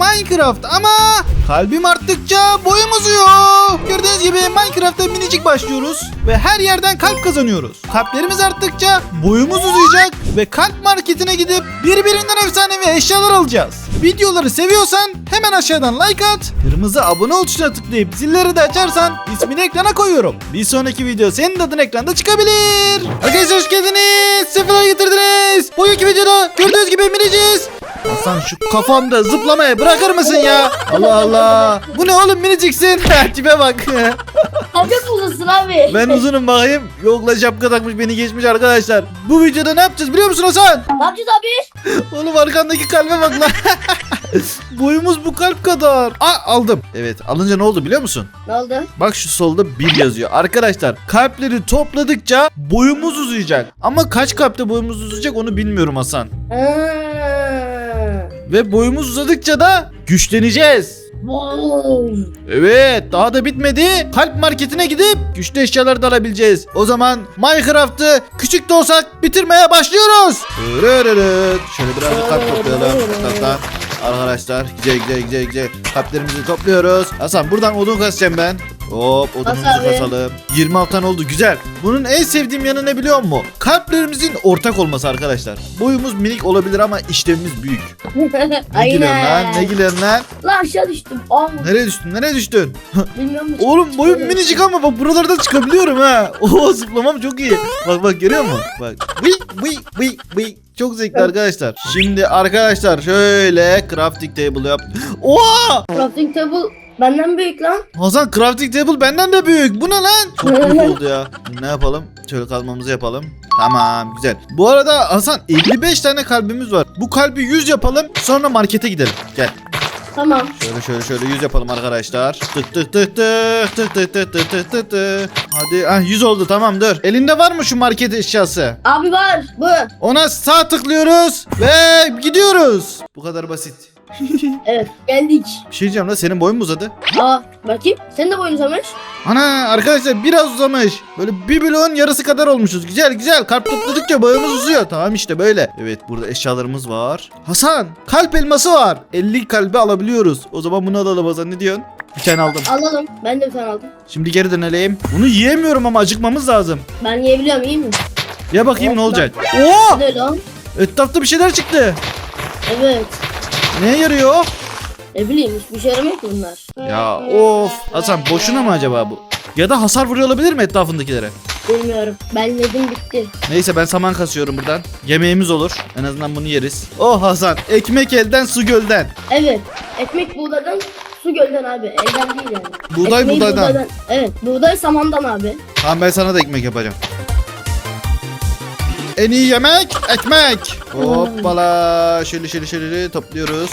Minecraft ama kalbim arttıkça boyum uzuyor. Gördüğünüz gibi Minecraft'ta minicik başlıyoruz ve her yerden kalp kazanıyoruz. Kalplerimiz arttıkça boyumuz uzayacak ve kalp marketine gidip birbirinden efsanevi eşyalar alacağız. Videoları seviyorsan hemen aşağıdan like at, kırmızı abone ol tuşuna tıklayıp zilleri de açarsan ismini ekrana koyuyorum. Bir sonraki video senin adın ekranda çıkabilir. Arkadaşlar hoş geldiniz. Sefalar getirdiniz. Bugünkü videoda gördüğünüz gibi miniciyiz. Hasan şu kafamda zıplamayı bırakır mısın ya? Allah Allah. Bu ne oğlum miniciksin? Tipe bak. Abi uzasın abi. ben uzunum bakayım. Yokla şapka takmış beni geçmiş arkadaşlar. Bu videoda ne yapacağız biliyor musun Hasan? Ne yapacağız abi? Oğlum arkandaki kalbe bak lan. Boyumuz bu kalp kadar. Aa aldım. Evet alınca ne oldu biliyor musun? Ne oldu? Bak şu solda bir yazıyor. Arkadaşlar kalpleri topladıkça boyumuz uzayacak. Ama kaç kalpte boyumuz uzayacak onu bilmiyorum Hasan. Ha. Ve boyumuz uzadıkça da güçleneceğiz. Evet daha da bitmedi. Kalp marketine gidip güçlü eşyalar da alabileceğiz. O zaman Minecraft'ı küçük de olsak bitirmeye başlıyoruz. Şöyle biraz da kalp toplayalım. Arkadaşlar güzel güzel güzel güzel kalplerimizi topluyoruz. Hasan buradan odun kasacağım ben. Hop odunumuzu abi. kasalım. 26 tane oldu güzel. Bunun en sevdiğim yanı ne biliyor musun? Kalplerimizin ortak olması arkadaşlar. Boyumuz minik olabilir ama işlevimiz büyük. Ne gülüyorsun lan? Ne Aynen. gülüyorsun lan? Lan aşağı düştüm. Aa, Nereye düştün? Nereye düştün? bilmiyorum. Oğlum boyum minicik ama bak buralardan çıkabiliyorum ha. Oo zıplamam çok iyi. Bak bak görüyor musun? Bak. Vıy vıy vıy vıy. Çok zevkli arkadaşlar. Şimdi arkadaşlar şöyle crafting table yap. Oha! Crafting table benden büyük lan. Hasan crafting table benden de büyük. Bu ne lan? Çok büyük oldu ya. Ne yapalım? Şöyle kalmamızı yapalım. Tamam güzel. Bu arada Hasan 55 tane kalbimiz var. Bu kalbi 100 yapalım sonra markete gidelim. Gel. Tamam. Şöyle şöyle şöyle 100 yapalım arkadaşlar. Tık tık tık tık tık tık tık tık tık tık tık. Hadi ah 100 oldu tamam dur. Elinde var mı şu market eşyası? Abi var. Bu. Ona sağ tıklıyoruz ve gidiyoruz. Bu kadar basit. Evet geldik. Bir şey diyeceğim la senin boyun mu uzadı? Aa bakayım. Senin de boyun uzamış. Ana arkadaşlar biraz uzamış. Böyle bir bloğun yarısı kadar olmuşuz. Güzel güzel kalp topladıkça boyumuz uzuyor. Tamam işte böyle. Evet burada eşyalarımız var. Hasan kalp elması var. 50 kalbi alabiliyoruz. O zaman bunu alalım Hasan ne diyorsun? Bir tane aldım. Alalım. Ben de bir tane aldım. Şimdi geri dönelim. Bunu yiyemiyorum ama acıkmamız lazım. Ben yiyebiliyorum iyi mi? Ya bakayım ne olacak. Oo! Ne lan? Etrafta bir şeyler çıktı. Evet. Neye yarıyor? Ne bileyim hiçbir şey yaramıyor ki bunlar. Ya of. Hasan boşuna mı acaba bu? Ya da hasar vuruyor olabilir mi etrafındakilere? Bilmiyorum. Ben yedim bitti. Neyse ben saman kasıyorum buradan. Yemeğimiz olur. En azından bunu yeriz. Oh Hasan. Ekmek elden su gölden. Evet. Ekmek buğdaydan, su gölden abi. Elden değil yani. Buğday Ekmeği buğdaydan. Evet. Buğday samandan abi. Tamam ben sana da ekmek yapacağım. En iyi yemek ekmek. Hoppala. Şöyle şöyle şöyle topluyoruz.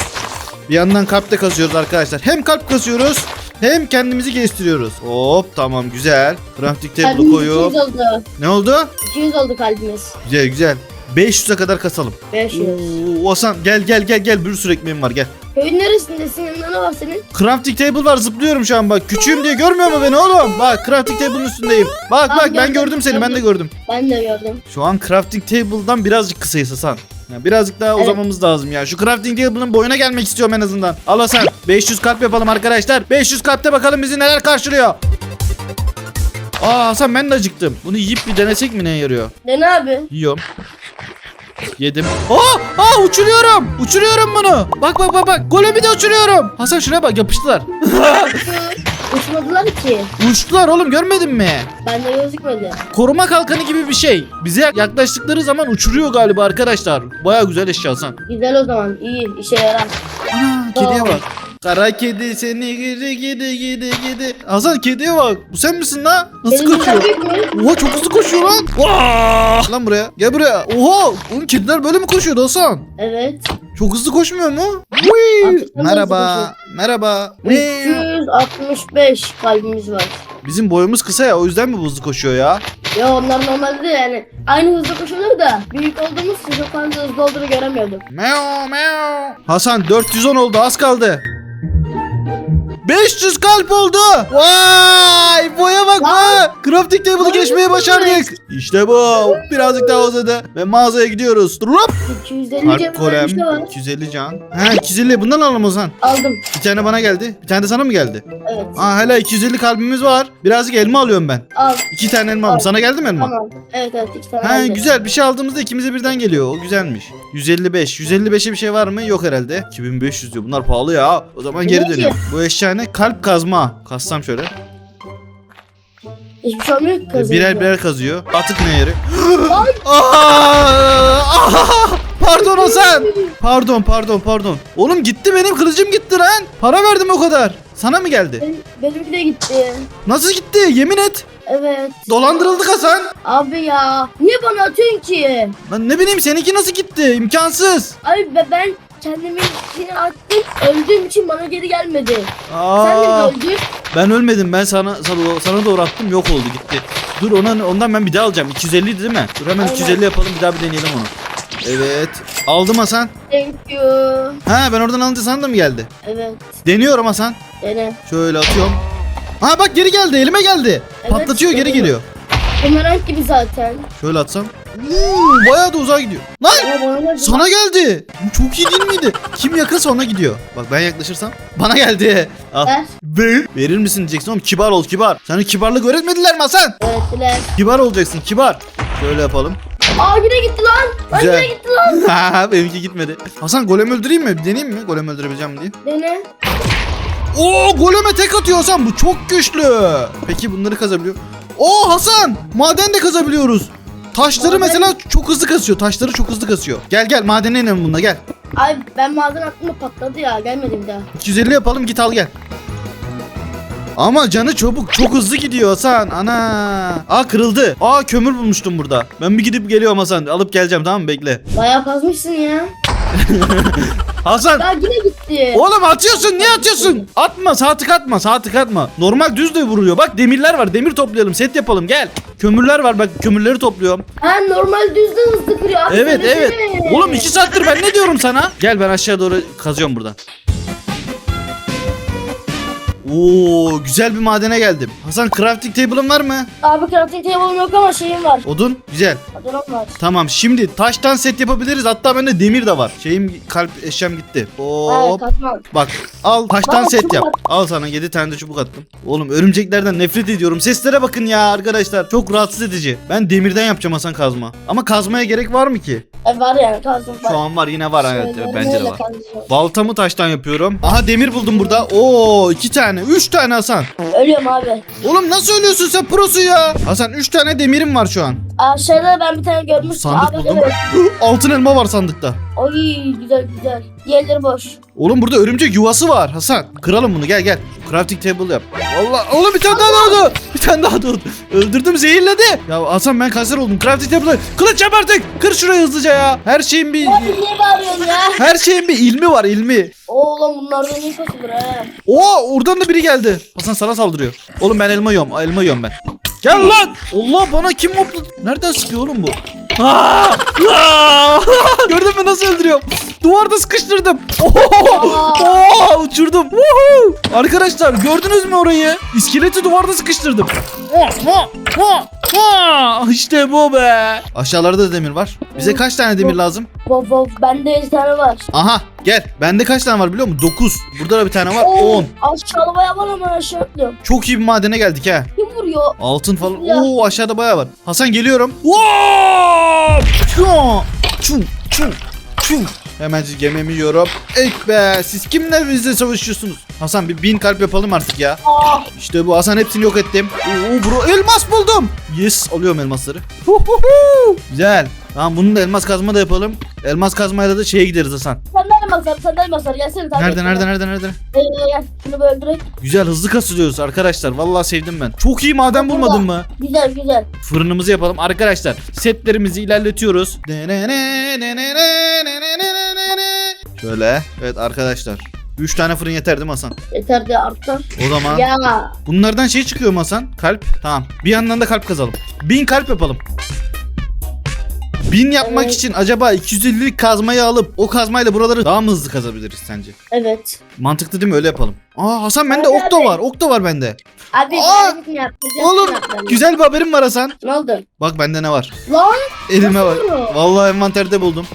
Bir yandan kalp de kasıyoruz arkadaşlar. Hem kalp kasıyoruz hem kendimizi geliştiriyoruz. Hop tamam güzel. Crafting table'ı Kalbimiz koyup. 200 oldu. Ne oldu? 200 oldu kalbimiz. Güzel güzel. 500'e kadar kasalım. 500. Oo, Hasan gel gel gel gel bir sürü ekmeğim var gel. Köyün neresindesin? Yanında ne var senin? Crafting table var zıplıyorum şu an bak. Küçüğüm diye görmüyor mu beni oğlum? Bak crafting table'ın üstündeyim. Bak Tamam, bak ben gördüm, gördüm seni ben de gördüm. Ben de gördüm. Şu an crafting table'dan birazcık kısayız Hasan. Ya birazcık daha Evet. uzamamız lazım ya. Şu crafting table'ın boyuna gelmek istiyorum en azından. Al Hasan. 500 kalp yapalım arkadaşlar. 500 kalpte bakalım bizi neler karşılıyor. Aa Hasan ben de acıktım. Bunu yiyip bir denesek mi neye yarıyor? Dene abi. Yiyorum. Yedim. Aa, aa uçuruyorum. Uçuruyorum bunu. Bak bak bak bak. Golemi de uçuruyorum. Hasan şuraya bak yapıştılar. Uçmadılar ki. Uçtular oğlum görmedin mi? Bende gözükmedi. Koruma kalkanı gibi bir şey. Bize yaklaştıkları zaman uçuruyor galiba arkadaşlar. Baya güzel eşya Hasan. Güzel o zaman. İyi. işe yarar. Ana kediye bak. Kara kedi seni gidi gidi gidi gidi. Hasan kediye bak. Bu sen misin la? Nasıl Benim kaçıyor? Oha çok hızlı koşuyor lan. Vaa! Lan buraya. Gel buraya. Oha. Oğlum kediler böyle mi koşuyordu Hasan? Evet. Çok hızlı koşmuyor mu? Whee! Artık hızlı Merhaba. Merhaba. Whee! 365 kalbimiz var. Bizim boyumuz kısa ya o yüzden mi bu hızlı koşuyor ya? Ya onlar normalde yani aynı hızda koşulur da büyük olduğumuz için çok fazla hızlı olduğunu göremiyordum. Meow meow. Hasan 410 oldu az kaldı. 500 kalp oldu. Vay boya bak be. Crafting table'ı geçmeye başardık. İşte bu. Birazcık daha uzadı. Ve mağazaya gidiyoruz. Hop. 250 Harp cebimde golem. bir şey var. 250 can. Ha 250 bundan alalım o zaman. Aldım. Bir tane bana geldi. Bir tane de sana mı geldi? Evet. Aa hala 250 kalbimiz var. Birazcık elma alıyorum ben. Al. İki tane elma aldım. Sana geldi mi elma? Tamam. Evet evet iki tane Ha aldım. güzel bir şey aldığımızda ikimize birden geliyor. O güzelmiş. 155. 155'e bir şey var mı? Yok herhalde. 2500 diyor. Bunlar pahalı ya. O zaman geri ki? dönüyorum. Bu eşya ne? Kalp kazma. Kassam şöyle. Hiçbir şey olmuyor ki Ve kazanınca. birer birer kazıyor. Atık ne yeri? Ay. Aa! Aa! Pardon Hasan. Pardon pardon pardon. Oğlum gitti benim kılıcım gitti lan. Para verdim o kadar. Sana mı geldi? Benim, benimki de gitti. Nasıl gitti? Yemin et. Evet. Dolandırıldık Hasan. Abi ya. Niye bana atıyorsun ki? Lan ne bileyim seninki nasıl gitti? İmkansız. Abi be- ben kendimi içine attım. Öldüğüm için bana geri gelmedi. Sen Aa, de öldün. ben ölmedim. Ben sana sana, sana doğru attım. Yok oldu gitti. Dur ona ondan ben bir daha alacağım. 250 değil mi? Dur hemen Aynen. 250 yapalım. Bir daha bir deneyelim onu. Evet. Aldım Hasan. Thank you. Ha ben oradan alınca sana da mı geldi? Evet. Deniyorum Hasan. Dene. Şöyle atıyorum. Ha bak geri geldi. Elime geldi. Evet, Patlatıyor geri geliyor. geliyor. Bumerang gibi zaten. Şöyle atsam. Hmm, bayağı da uzağa gidiyor. Lan sana geldi. Bu çok iyi değil miydi? Kim yakınsa ona gidiyor. Bak ben yaklaşırsam bana geldi. Al. Ver. Verir misin diyeceksin oğlum kibar ol kibar. Sana kibarlık öğretmediler mi Hasan? Öğrettiler. Kibar olacaksın kibar. Şöyle yapalım. Aa yine gitti lan. Güzel. yine gitti lan. Ha, Benimki gitmedi. Hasan golem öldüreyim mi? Bir deneyeyim mi? Golem öldürebileceğim mi diye. Dene. Oo goleme tek atıyor Hasan. Bu çok güçlü. Peki bunları kazabiliyor. Oo Hasan maden de kazabiliyoruz. Taşları mesela çok hızlı kasıyor. Taşları çok hızlı kasıyor. Gel gel madene inelim bununla gel. Ay ben maden aklımda patladı ya. Gelmedi bir daha. 250 yapalım git al gel. Ama canı çabuk çok hızlı gidiyor Hasan. Ana. Aa kırıldı. Aa kömür bulmuştum burada. Ben bir gidip geliyorum Hasan. Alıp geleceğim tamam mı? Bekle. Bayağı kazmışsın ya. Hasan. Ya yine gitti. Oğlum atıyorsun niye atıyorsun? Atma sağ tık atma sağ tık atma. Normal düz de vuruyor. Bak demirler var demir toplayalım set yapalım gel. Kömürler var bak kömürleri topluyorum. Ha normal düzde hızlı kırıyor. Evet evet. Oğlum iki saattir ben ne diyorum sana? Gel ben aşağı doğru kazıyorum buradan. Oo güzel bir madene geldim. Hasan crafting table'ın var mı? Abi crafting table'ım yok ama şeyim var. Odun güzel. Adonam var. Tamam şimdi taştan set yapabiliriz. Hatta bende demir de var. Şeyim kalp eşyam gitti. Evet Hop. katman. Bak al taştan Bana set çubuk yap. at. Al sana 7 tane de çubuk attım. Oğlum örümceklerden nefret ediyorum. Seslere bakın ya arkadaşlar. Çok rahatsız edici. Ben demirden yapacağım Hasan kazma. Ama kazmaya gerek var mı ki? E var yani kazdım var. Şu an var yine var evet bence de neyle var. kazıyorum? Baltamı taştan yapıyorum. Aha demir buldum burada. Oo iki tane. Üç tane Hasan. Ölüyorum abi. Oğlum nasıl ölüyorsun sen prosu ya? Hasan üç tane demirim var şu an. Aşağıda ben bir tane görmüştüm. Sandık abi, buldum. Evet. Altın elma var sandıkta. Oy güzel güzel. Diğerleri boş. Oğlum burada örümcek yuvası var Hasan. Kıralım bunu gel gel. Crafting table yap. Allah oğlum bir tane daha doğdu. Tane daha doğdu. Öldürdüm zehirledi. Ya Hasan ben kanser oldum. Crafting table. Kılıç yap artık. Kır şurayı hızlıca ya. Her şeyin bir Abi niye bağırıyorsun ya? her şeyin bir ilmi var ilmi. Oğlum bunlardan iyi kasılır ha. Oo oradan da biri geldi. Hasan sana saldırıyor. Oğlum ben elma yiyorum. Elma yiyorum ben. Gel lan. Allah bana kim moplu? Nereden sıkıyor oğlum bu? Aa! Aa! Gördün mü nasıl öldürüyorum? Duvarda sıkıştırdım. Oo, uçurdum. Woohoo! Arkadaşlar gördünüz mü orayı? İskeleti duvarda sıkıştırdım. İşte bu be. Aşağılarda da demir var. Bize kaç tane demir lazım? Wow wow bende bir tane var. Aha gel. Bende kaç tane var biliyor musun? 9. Burada da bir tane var. Oo, 10. Aşağıda bayağı var ama aşağı atlıyorum. Çok iyi bir madene geldik ha. Vuruyor? Altın falan. Ya. Oo aşağıda bayağı var. Hasan geliyorum. Hop! Çu! Çu! Çu! Çu! Hemen gemimi yiyorum. Ek be siz kimler bizle savaşıyorsunuz? Hasan bir bin kalp yapalım artık ya. Aa, İşte bu Hasan hepsini yok ettim. Oo bro elmas buldum. Yes alıyorum elmasları. Huhuhu. Güzel. Tamam bunun da elmas kazma da yapalım. Elmas kazmayla da şeye gideriz Hasan. senden masar senden masar gelsene takip Nerede et nerede nerede nerede? Gel gel gel. Şunu bir öldürek. Güzel hızlı kasılıyoruz arkadaşlar. Vallahi sevdim ben. Çok iyi maden Burada. bulmadın mı? Güzel güzel. Fırınımızı yapalım arkadaşlar. Setlerimizi ilerletiyoruz. Şöyle. Evet arkadaşlar. 3 tane fırın yeter değil mi Hasan? Yeter de artar. O zaman Ya. bunlardan şey çıkıyor mu Hasan? Kalp. Tamam. Bir yandan da kalp kazalım. 1000 kalp yapalım. 1000 yapmak Evet. için acaba 250'lik kazmayı alıp o kazmayla buraları daha mı hızlı kazabiliriz sence? Evet. Mantıklı değil mi? Öyle yapalım. Aa Hasan bende Hadi okto abi. var. Okto var bende. Abi Aa! merak etme yapacağız. Oğlum güzel bir haberim var Hasan. Ne oldu? Bak bende ne var? Lan Elime Nasıl bak. olur? Vallahi envanterde buldum.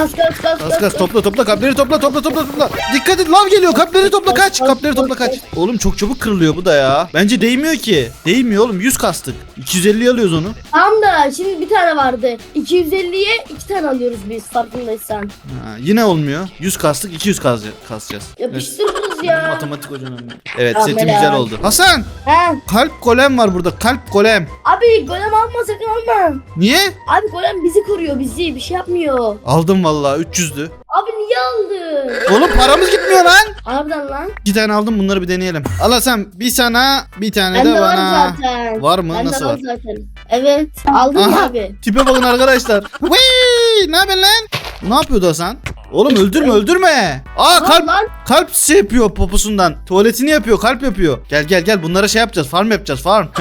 Kas kas kas Kas kas topla topla kapları topla topla topla topla. Dikkat et lav geliyor kapları topla kaç. Kapları topla kaç. Oğlum çok çabuk kırılıyor bu da ya. Bence değmiyor ki. Değmiyor oğlum 100 kastık. 250 alıyoruz onu. Tamam da şimdi bir tane vardı. 250'ye iki tane alıyoruz biz farkındaysan. Ha, yine olmuyor. 100 kastık 200 kaz kasacağız. Evet. Yapıştırırız ya. Matematik hocanın. Evet Ah, setim güzel oldu. Hasan He. kalp golem var burada kalp golem. Abi golem alma sakın alma. Niye? Abi golem bizi koruyor bizi bir şey yapmıyor. Aldım vallahi 300'dü. Abi niye aldın? Oğlum paramız gitmiyor lan. Harbiden lan. İki tane aldım bunları bir deneyelim. Al Hasan bir sana bir tane Bende de var bana. zaten. Var mı? Bende Nasıl var var? zaten. Evet. Aldın Aha. mı abi? Tipe bakın arkadaşlar. Vıy! Ne haber lan? Ne yapıyordu Hasan? Oğlum öldürme öldürme. Aa kalp Lan kalp şey yapıyor poposundan. Tuvaletini yapıyor kalp yapıyor. Gel gel gel bunlara şey yapacağız farm yapacağız farm.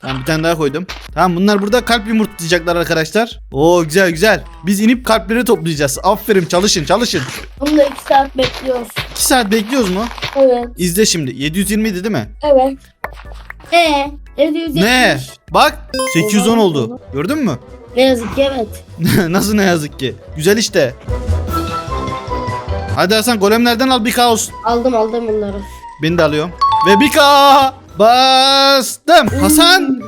tamam bir tane daha koydum. Tamam bunlar burada kalp yumurtlayacaklar arkadaşlar. Oo güzel güzel. Biz inip kalpleri toplayacağız. Aferin çalışın çalışın. bunu da 2 saat bekliyoruz. 2 saat bekliyoruz mu? Evet. İzle şimdi. 720 idi değil mi? Evet. Ee, 770. Ne? Bak 810 oldu. Gördün mü? Ne yazık ki evet. Nasıl ne yazık ki. Güzel işte. Hadi Hasan golemlerden al bir kaos. Aldım aldım bunları. Beni de alıyorum. Ve bir ka bastım. Hasan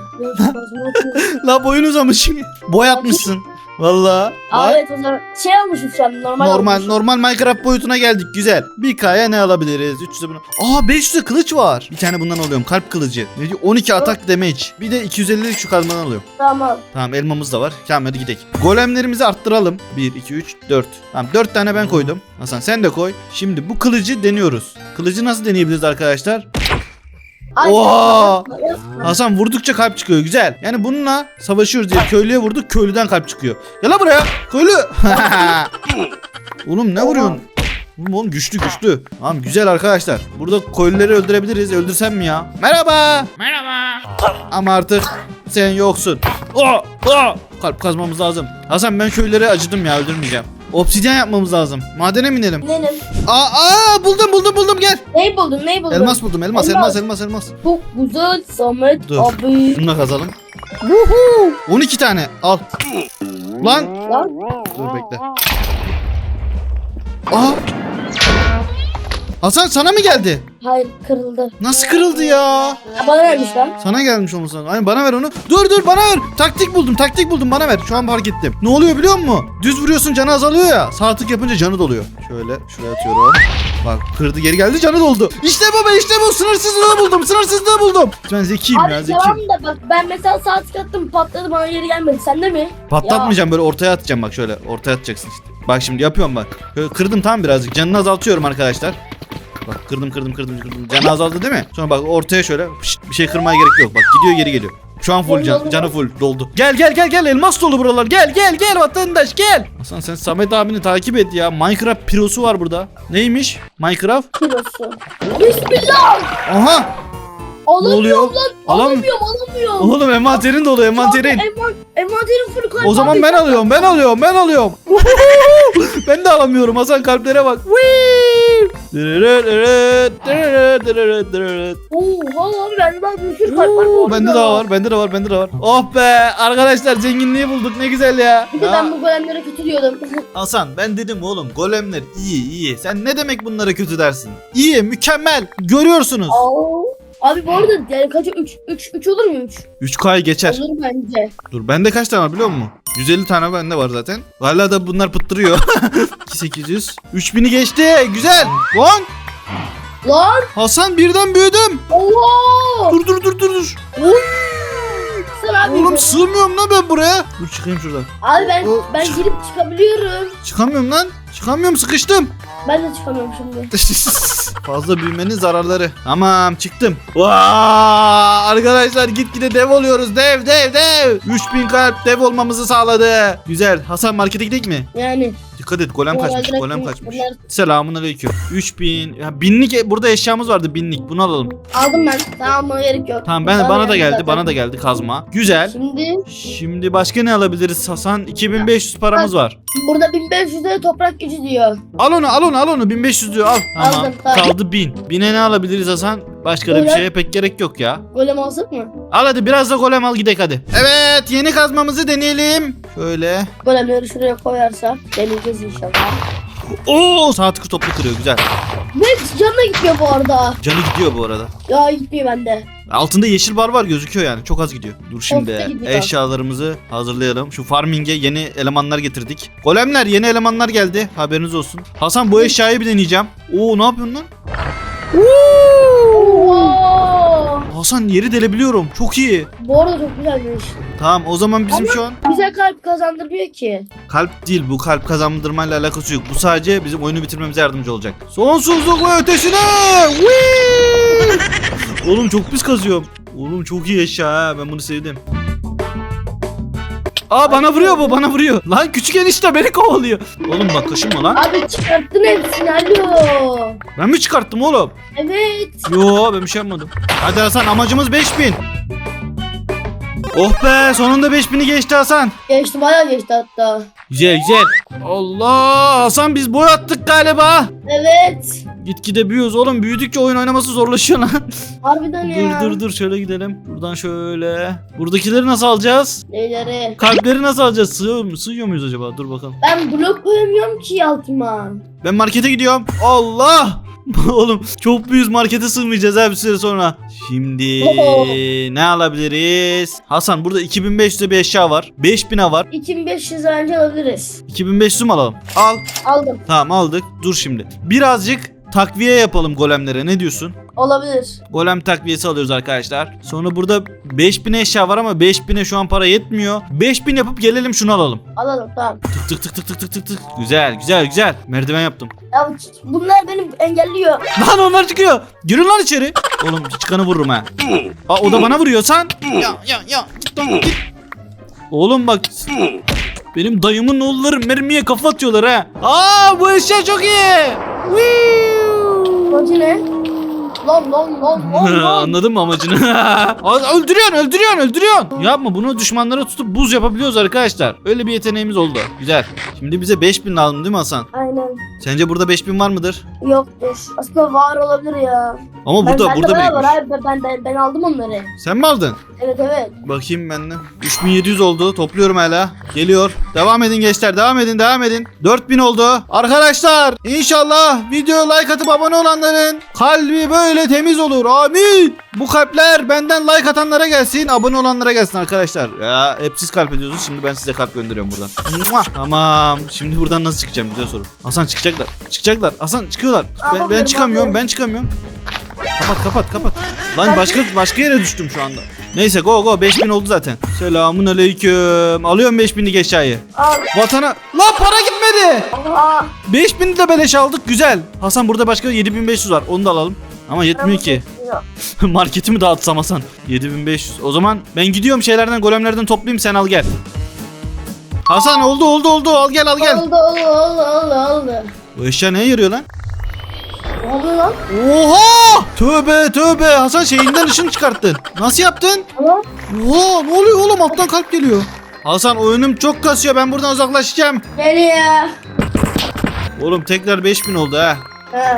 la boyun uzamış. Boy atmışsın. Valla. Aa, evet o zaman şey almışız şu an normal Normal almışız. normal Minecraft boyutuna geldik. Güzel. Bir kaya ne alabiliriz? 300'e bunu. Aa 500'e kılıç var. Bir tane bundan alıyorum. Kalp kılıcı. Ne diyor? 12 atak damage. Bir de 250'lik şu kazmadan alıyorum. Tamam. Tamam elmamız da var. Tamam hadi gidelim. Golemlerimizi arttıralım. 1, 2, 3, 4. Tamam 4 tane ben koydum. Hasan sen de koy. Şimdi bu kılıcı deniyoruz. Kılıcı nasıl deneyebiliriz arkadaşlar? Ay, Oha! Hasan vurdukça kalp çıkıyor. Güzel. Yani bununla savaşıyoruz diye köylüye vurduk. Köylüden kalp çıkıyor. Gel lan buraya. Köylü. oğlum ne vuruyorsun? Oğlum, oğlum güçlü güçlü. Tamam güzel arkadaşlar. Burada köylüleri öldürebiliriz. Öldürsem mi ya? Merhaba. Merhaba. Ama artık sen yoksun. Oh, oh. Kalp kazmamız lazım. Hasan ben köylülere acıdım ya öldürmeyeceğim. Obsidyen yapmamız lazım. Madene mi inelim? Nenem. Aa, aa buldum buldum buldum gel. Neyi buldun neyi buldun? Elmas buldum elmas elmas elmas elmas. Çok güzel Samet Dur. abi. Şunu da kazalım. Vuhu. 12 tane al. Lan Lan. dur bekle. Aa. Hasan sana mı geldi? Hayır kırıldı. Nasıl kırıldı ya? Ha, bana vermiş lan. Sana gelmiş olması lazım. Aynen bana ver onu. Dur dur bana ver. Taktik buldum taktik buldum bana ver. Şu an fark ettim. Ne oluyor biliyor musun? Düz vuruyorsun canı azalıyor ya. Sağ tık yapınca canı doluyor. Şöyle şuraya atıyorum. Bak kırdı geri geldi canı doldu. İşte bu be işte bu sınırsızlığı buldum sınırsızlığı buldum. Ben zekiyim ya Abi zekiyim. tamam da bak ben mesela sağ tık attım patladı bana geri gelmedi. Sende mi? Patlatmayacağım böyle ortaya atacağım bak şöyle ortaya atacaksın işte. Bak şimdi yapıyorum bak. Şöyle kırdım tam birazcık canını azaltıyorum arkadaşlar. Bak kırdım kırdım kırdım kırdım. Canı azaldı değil mi? Sonra bak ortaya şöyle pişt, bir şey kırmaya gerek yok. Bak gidiyor geri geliyor. Şu an full can, canı full doldu. Gel gel gel gel elmas dolu buralar. Gel gel gel vatandaş gel. Hasan sen Samet abini takip et ya. Minecraft pirosu var burada. Neymiş? Minecraft? Kilosu. Bismillah. Aha! Alamıyorum lan. Alam- Alamıyorum alamıyorum. Oğlum envanterin dolu envanterin. Envan envanterim full kalp. O zaman ben alıyorum, ben alıyorum, ben alıyorum. ben de alamıyorum. Hasan kalplere bak. Oha abi bende daha bir sürü kalp var. bu Oo, bende arada. de var, bende de var, bende de var. Oh be, arkadaşlar zenginliği bulduk. Ne güzel ya. Bir de ben bu golemlere kötü diyordum. Hasan ben dedim oğlum golemler iyi iyi. Sen ne demek bunlara kötü dersin? İyi, mükemmel. Görüyorsunuz. Aa. Abi bu arada yani kaç 3 3 3 olur mu 3? 3K'yı geçer. Olur bence. Dur bende kaç tane var biliyor musun? 150 tane bende var zaten. Hala da bunlar pıttırıyor. 2800. 3000'i geçti. Güzel. Lan Lan! Hasan birden büyüdüm. Oha! Dur dur dur dur dur. Oy. Abi. Oğlum sığmıyorum lan ben buraya. Dur çıkayım şuradan. Abi ben ben girip çıkabiliyorum. Çıkamıyorum lan. Çıkamıyorum sıkıştım. Ben de çıkamıyorum şimdi. Fazla büyümenin zararları. Tamam çıktım. Vaa! Arkadaşlar gitgide dev oluyoruz. Dev dev dev. 3000 kalp dev olmamızı sağladı. Güzel. Hasan markete gidelim mi? Yani Dikkat et golem Bunlar kaçmış direkt golem kaçmış. bunlar- Selamun aleyküm. 3000. Ya binlik e- burada eşyamız vardı binlik. Bunu alalım. Aldım ben. Tamam bana gerek yok. Tamam ben bana da geldi. Bana da geldi kazma. Güzel. Şimdi Şimdi başka ne alabiliriz Hasan? 2500 paramız var. Burada 1500'de toprak gücü diyor. Al onu al onu al onu 1500 diyor al. Tamam. Aldım, tamam. Kaldı 1000. 1000'e ne alabiliriz Hasan? Başka da bir Golem. şeye pek gerek yok ya. Golem olsak mı? Al hadi biraz da golem al gidek hadi. Evet yeni kazmamızı deneyelim. Şöyle. Golemleri şuraya koyarsak deneyeceğiz inşallah. Oo saat toplu kırıyor güzel. Ve canına gitmiyor bu arada. Canı gidiyor bu arada. Ya gitmiyor bende. Altında yeşil bar var gözüküyor yani. Çok az gidiyor. Dur şimdi gidiyor. eşyalarımızı hazırlayalım. Şu farming'e yeni elemanlar getirdik. Golemler yeni elemanlar geldi. Haberiniz olsun. Hasan bu eşyayı bir deneyeceğim. Oo ne yapıyorsun lan? Oo! Hasan yeri delebiliyorum. Çok iyi. Bu arada çok güzelmiş. Tamam o zaman bizim Ama- şu an Bize kalp kazandırmıyor ki. kalp değil bu kalp kazandırmayla alakası yok. Bu sadece bizim oyunu bitirmemize yardımcı olacak. Sonsuzluk ve ötesine. Whee! Oğlum çok pis kazıyorum. Oğlum çok iyi eşya ha. Ben bunu sevdim. Aa bana vuruyor bu bana vuruyor. Lan küçük enişte beni kovalıyor. Oğlum bak kaşınma lan. Abi çıkarttın hepsini alo. Ben mi çıkarttım oğlum? Evet. Yo ben bir şey yapmadım. Hadi Hasan amacımız 5000. Oh be sonunda 5000'i geçti Hasan. Geçti bayağı geçti hatta. Güzel güzel. Allah Hasan biz boy attık galiba. Evet. Gitgide büyüyoruz oğlum. Büyüdükçe oyun oynaması zorlaşıyor lan. Harbiden ya. dur dur dur şöyle gidelim. Buradan şöyle. Buradakileri nasıl alacağız? Neyleri? Kalpleri nasıl alacağız? Sığıyor, mu- sığıyor muyuz acaba? Dur bakalım. Ben blok koyamıyorum ki altıma. Ben markete gidiyorum. Allah! Oğlum çok büyüğüz markete sığmayacağız ha bir süre sonra. Şimdi Oo. ne alabiliriz? Hasan burada 2500'e bir eşya var. 5000'e var. 2500 önce alabiliriz. 2500 mü alalım? Al. Aldım. Tamam aldık. Dur şimdi. Birazcık takviye yapalım golemlere. Ne diyorsun? Olabilir. Golem takviyesi alıyoruz arkadaşlar. Sonra burada 5000 eşya var ama 5000'e şu an para yetmiyor. 5000 yapıp gelelim şunu alalım. Alalım tamam. Tık tık tık tık tık tık tık tık. Güzel güzel güzel. Merdiven yaptım. Ya bu- bunlar beni engelliyor. Lan onlar çıkıyor. Girin lan içeri. Oğlum çıkanı vururum ha. Aa o da bana vuruyor sen. Ya ya ya. Git lan git. Oğlum bak. Benim dayımın oğulları mermiye kafa atıyorlar ha. Aa bu eşya çok iyi. Kocu ne? Lan lan lan lan lan. Anladın mı amacını? Öldürüyorsun, öldürüyorsun, öldürüyorsun. Yapma bunu düşmanlara tutup buz yapabiliyoruz arkadaşlar. Öyle bir yeteneğimiz oldu. Güzel. Şimdi bize 5000 lazım değil mi Hasan? Aynen. Sence burada 5000 var mıdır? Yoktur. Aslında var olabilir ya. Ama burada ben, burada bende bayağı var birikmiş. abi. Ben, ben, ben aldım onları. Sen mi aldın? Evet evet. Bakayım ben de. 3700 oldu. Topluyorum hala. Geliyor. Devam edin gençler. Devam edin. Devam edin. 4000 oldu. Arkadaşlar inşallah videoya like atıp abone olanların kalbi böyle temiz olur. Amin. Bu kalpler benden like atanlara gelsin. Abone olanlara gelsin arkadaşlar. Ya hep siz kalp ediyorsunuz. Şimdi ben size kalp gönderiyorum buradan. Muah. Tamam. Şimdi buradan nasıl çıkacağım? Güzel soru. Hasan çıkacaklar. Çıkacaklar. Hasan çıkıyorlar. Ben, ben çıkamıyorum. Ben çıkamıyorum. Kapat kapat kapat. Lan başka başka yere düştüm şu anda. Neyse go go 5000 oldu zaten. Selamun aleyküm. Alıyorum 5000'lik eşyayı. Al. Vatana. Lan para gitmedi. Aa. 5000'i de beleş aldık güzel. Hasan burada başka 7500 var onu da alalım. Ama yetmiyor ki. Marketi mi dağıtsam Hasan? 7500. O zaman ben gidiyorum şeylerden golemlerden toplayayım sen al gel. Hasan oldu oldu oldu al gel al gel. Oldu oldu oldu oldu oldu. Bu eşya neye yarıyor lan? Ne oluyor lan? Oha! Tövbe tövbe Hasan şeyinden ışın çıkarttın. Nasıl yaptın? Oha ne oluyor oğlum alttan kalp geliyor. Hasan oyunum çok kasıyor ben buradan uzaklaşacağım. nereye? Oğlum tekrar 5000 oldu ha.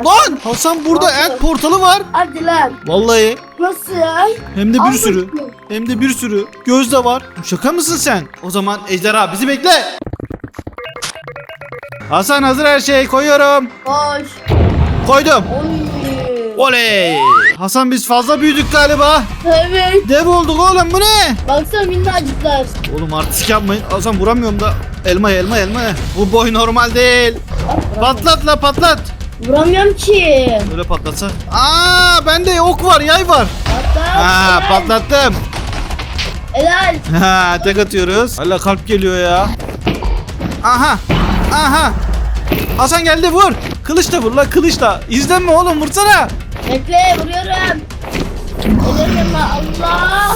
Lan Hasan burada Nasıl? end portalı var. Hadi lan. Vallahi Nasıl ya? hem de bir Al sürü. Hem de bir sürü. Göz de var. Şaka mısın sen? O zaman ejderha bizi bekle. Hasan hazır her şey koyuyorum. Koş. Koydum. Oy. Oley. Hasan biz fazla büyüdük galiba. Evet. Dev olduk oğlum bu ne? Baksana minnacıklar. Oğlum artistik yapmayın. Hasan vuramıyorum da. Elma elma elma. Bu boy normal değil. Patlat la patlat. Vuramıyorum ki. Böyle patlatsa. Aa bende ok var yay var. Patlat. Ha helal. patlattım. Helal. Ha tek atıyoruz. Hala kalp geliyor ya. Aha. Aha. Hasan geldi vur. Kılıçla vur la kılıçla. İzlenme oğlum vursana. Bekle vuruyorum. Vuruyorum Allah.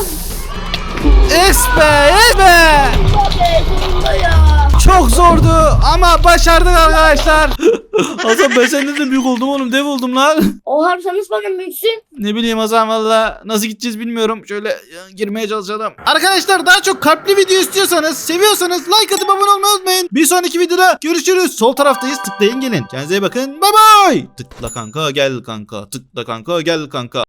Es be es be. Allah be sonunda ya. Çok zordu Ama başardık arkadaşlar. Hasan ben senden de büyük oldum oğlum dev oldum lan. Oha sen nasıl benden büyüksün? Ne bileyim Hasan valla nasıl gideceğiz bilmiyorum. Şöyle e, girmeye çalışalım. Arkadaşlar daha çok kalpli video istiyorsanız, seviyorsanız like atıp abone olmayı unutmayın. Bir sonraki videoda görüşürüz. Sol taraftayız tıklayın gelin. Kendinize iyi bakın. Bay bay. Tıkla kanka gel kanka. Tıkla kanka gel kanka.